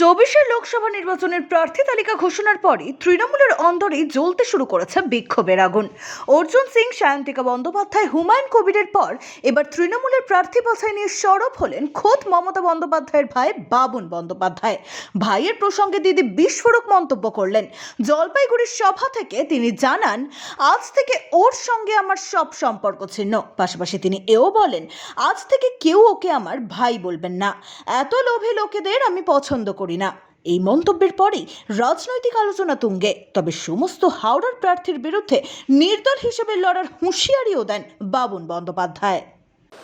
চব্বিশের লোকসভা নির্বাচনের প্রার্থী তালিকা ঘোষণার পরই তৃণমূলের অন্দরে জ্বলতে শুরু করেছে বিক্ষোভের আগুন। অর্জুন সিং, সায়ন্তিকা বন্দ্যোপাধ্যায়, হুমায়ুন কবিরের পর এবার তৃণমূলের প্রার্থী বাছাই নিয়ে সরব হলেন খোদ মমতা বন্দ্যোপাধ্যায়ের ভাই বাবুন বন্দ্যোপাধ্যায়। ভাইয়ের প্রসঙ্গে দিদি বিস্ফোরক মন্তব্য করলেন। জলপাইগুড়ির সভা থেকে তিনি জানান, আজ থেকে ওর সঙ্গে আমার সব সম্পর্ক ছিন্ন। পাশাপাশি তিনি এও বলেন, আজ থেকে কেউ ওকে আমার ভাই বলবেন না। এত লোভী লোকেদের আমি পছন্দ করি না। এই মন্তব্যের পরেই রাজনৈতিক আলোচনা তুঙ্গে, তবে সমস্ত হাওড়ার প্রার্থীর বিরুদ্ধে নির্দল হিসেবে লড়ার হুঁশিয়ারিও দেন বাবুন বন্দ্যোপাধ্যায়।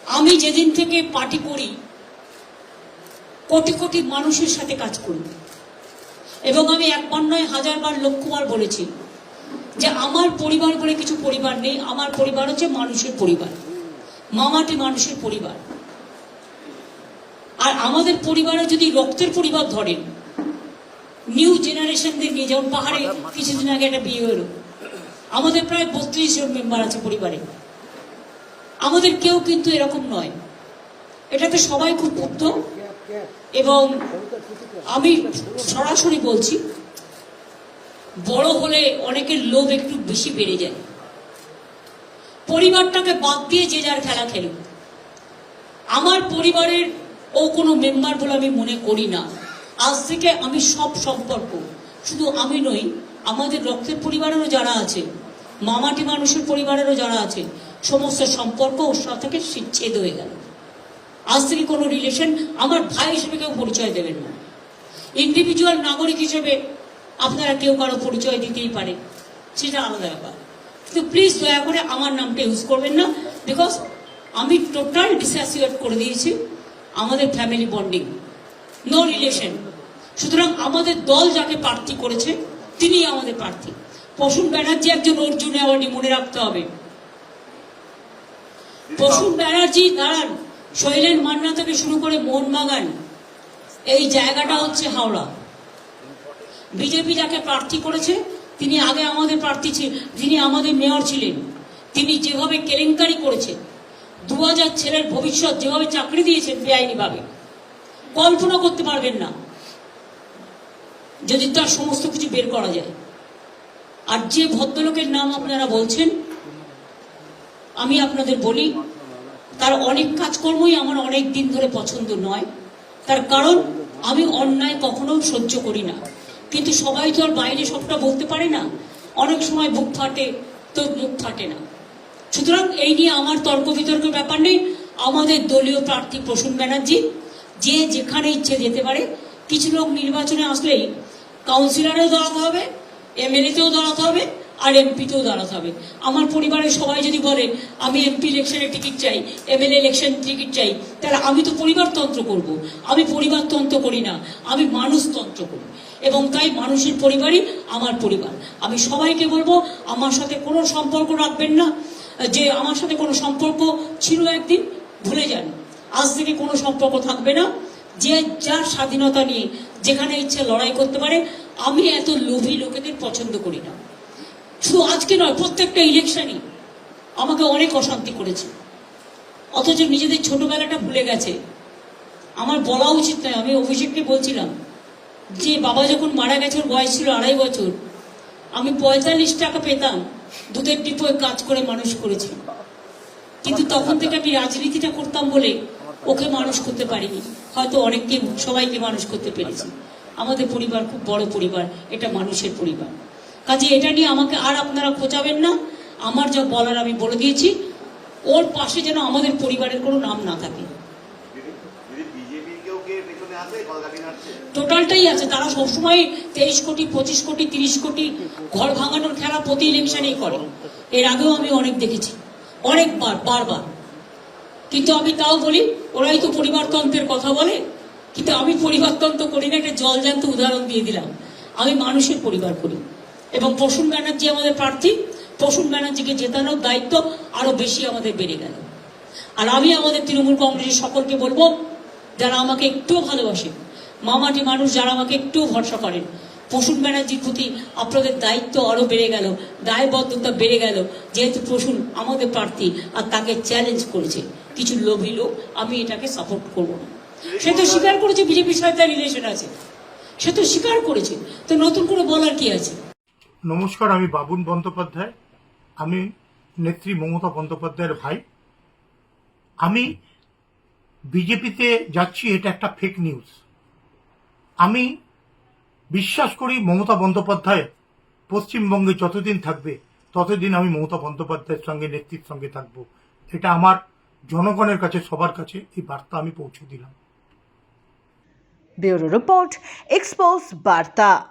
আমি যেদিন থেকে পার্টি করি, কোটি কোটি মানুষের সাথে কাজ করি। এবং আমি একবার নয়, হাজারবার লক্ষবার বলেছি যে আমার পরিবার বলে কিছু পরিবার নেই, আমার পরিবার হচ্ছে মানুষের পরিবার। মামাটি মানুষের পরিবার। আর আমাদের পরিবারে যদি রক্তের পরিবার ধরেন নিউ জেনারেশনদের নিয়ে যেমন পাহাড়ে কিছুদিন আগে একটা বিয়ে হলো আমাদের প্রায় বত্রিশ জন মেম্বার আছে পরিবারে। আমাদের কেউ কিন্তু এরকম নয়। এটাতে সবাই খুব মুগ্ধ এবং আমি সরাসরি বলছি, বড় হলে অনেকের লোভ একটু বেশি বেড়ে যায়। পরিবারটাকে বাদ দিয়ে যে যার খেলা খেলুক। আমার পরিবারের ও কোনো মেম্বার বলে আমি মনে করি না। আজ থেকে আমি সব সম্পর্ক। শুধু আমি নই, আমাদের রক্তের পরিবারেরও যারা আছে, মামাটি মানুষের পরিবারেরও যারা আছে, সমস্ত সম্পর্ক ওর সাথে ছেদ হয়ে গেল। আজ থেকে কোনো রিলেশন আমার ভাই হিসেবে কেউ পরিচয় দেবেন না। ইন্ডিভিজুয়াল নাগরিক হিসেবে আপনারা কেউ কারও পরিচয় দিতেই পারে, সেটা আলাদা ব্যাপার। কিন্তু প্লিজ দয়া করে আমার নামটা ইউজ করবেন না বিকজ আমি টোটাল ডিসঅ্যাসিয়েট করে দিয়েছি। আমাদের ফ্যামিলি বন্ডিং নো রিলেশন সুতরাং আমাদের দল যাকে প্রার্থী করেছে তিনি আমাদের প্রার্থী। প্রসূন ব্যানার্জি একজন অর্জুন অ্যাওয়ার্ডই মনে রাখতে হবে। প্রসূন ব্যানার্জি, দাঁড়ান, শৈলেন মান্না থেকে শুরু করে মোহনবাগান, এই জায়গাটা হচ্ছে হাওড়া। বিজেপি যাকে প্রার্থী করেছে, তিনি আগে আমাদের প্রার্থী ছিলেন যিনি আমাদের মেয়র ছিলেন, তিনি যেভাবে কেলেঙ্কারি করেছে দু হাজার ছেলের ভবিষ্যৎ যেভাবে চাকরি দিয়েছেন বেআইনিভাবে, কল্পনা করতে পারবেন না যদি তার সমস্ত কিছু বের করা যায়। আর যে ভদ্রলোকের নাম আপনারা বলছেন, আমি আপনাদের বলি, তার অনেক কাজকর্মই আমার অনেক দিন ধরে পছন্দ নয়। তার কারণ, আমি অন্যায় কখনো সহ্য করি না। কিন্তু সবাই তো আর বাইরে সবটা বলতে পারে না? অনেক সময় বুক ফাটে, তো মুখ ফাটে না। সুতরাং এই নিয়ে আমার তর্ক বিতর্ক ব্যাপার নেই। আমাদের দলীয় প্রার্থী প্রসূন ব্যানার্জি, যে যেখানে ইচ্ছে যেতে পারে, কিছু লোক নির্বাচনে আসলেই কাউন্সিলরেও দাঁড়াতে হবে, এমএলএতেও দাঁড়াতে হবে, আর এমপিতেও দাঁড়াতে হবে। আমার পরিবারের সবাই যদি বলে, আমি এমপি ইলেকশনের টিকিট চাই, এমএলএ ইলেকশন টিকিট চাই, তাহলে আমি তো পরিবারতন্ত্র করব। আমি পরিবারতন্ত্র করি না, আমি মানুষতন্ত্র করি। এবং তাই মানুষের পরিবারই আমার পরিবার। আমি সবাইকে বলব, আমার সাথে কোনো সম্পর্ক রাখবেন না। যে আমার সাথে কোনো সম্পর্ক ছিল একদিন, ভুলে যান। আজ থেকে কোনো সম্পর্ক থাকবে না। যে যার স্বাধীনতা নিয়ে যেখানে ইচ্ছে লড়াই করতে পারে, আমি এত লোভী লোকেদের পছন্দ করি না। শুধু আজকে নয়, প্রত্যেকটা ইলেকশনই আমাকে অনেক অশান্তি করেছে। অথচ নিজেদের ছোটবেলাটা ভুলে গেছে। আমার বলা উচিত নয়, আমি অভিষেককে বলছিলাম যে বাবা যখন মারা গেছে, ওর বয়স ছিল আড়াই বছর, আমি পঁয়তাল্লিশ টাকা পেতাম, দুধের ডিপোয় কাজ করে মানুষ করেছি। কিন্তু তখন থেকে আমি রাজনীতিটা করতাম বলে ওকে মানুষ করতে পারিনি। হয়তো অনেককে, সবাইকে মানুষ করতে পেরেছি। আমাদের পরিবার খুব বড় পরিবার, এটা মানুষের পরিবার। কাজে এটা নিয়ে আমাকে আর আপনারা খোঁচাবেন না। আমার যা বলার আমি বলে দিয়েছি। ওর পাশে যেন আমাদের পরিবারের কোনো নাম না থাকে দিদি বিজেপির কেউ কে পেছনে আছে কলকাতি নাড়ছে টোটালটাই আছে। তারা সবসময় তেইশ কোটি, পঁচিশ কোটি, তিরিশ কোটি ঘর ভাঙানোর খেলা প্রতি ইলেকশনেই করে। এর আগেও আমি অনেক দেখেছি। অনেকবার, বারবার। কিন্তু আমি তাও বলি, ওরাই তো পরিবারতন্ত্রের কথা বলে, কিন্তু আমি পরিবারতন্ত্র করি না, একটা জলজান্ত উদাহরণ দিয়ে দিলাম। আমি মানুষের পরিবার করি। এবং প্রসূন ব্যানার্জি আমাদের প্রার্থী। প্রসূন ব্যানার্জিকে জেতানোর দায়িত্ব আরও বেশি আমাদের বেড়ে গেল। আর আমি আমাদের তৃণমূল কংগ্রেসের সকলকে বলব যারা আমাকে একটুও ভালোবাসে। মামাটি মানুষ যারা আমাকে একটুও ভরসা করেন। প্রসূন ব্যানার্জির প্রতি আপনাদের দায়িত্ব আরও বেড়ে গেল, দায়বদ্ধতা বেড়ে গেল। যেহেতু প্রসূন আমাদের প্রার্থী আর তাকে চ্যালেঞ্জ করেছে, কিছু লোভী লোক, আমি এটাকে সাপোর্ট করব না। সে তো স্বীকার করেছে বিজেপির সাথে তার রিলেশন আছে। সে তো স্বীকার করেছে। তো নতুন করে বলার কি আছে? নমস্কার, আমি বাবুন বন্দ্যোপাধ্যায়। আমি নেত্রী মমতা বন্দ্যোপাধ্যায়ের ভাই। আমি বিজেপিতে যাচ্ছি, এটা একটা ফেক নিউজ আমি বিশ্বাস করি মমতা বন্দ্যোপাধ্যায় পশ্চিমবঙ্গে যতদিন থাকবে, ততদিন আমি মমতা বন্দ্যোপাধ্যায়ের সঙ্গে, নেত্রীর সঙ্গে থাকব। এটা আমার জনগণের কাছে, সবার কাছে এই বার্তা আমি পৌঁছে দিলাম। ব্যুরো রিপোর্ট এক্সপোজ বার্তা।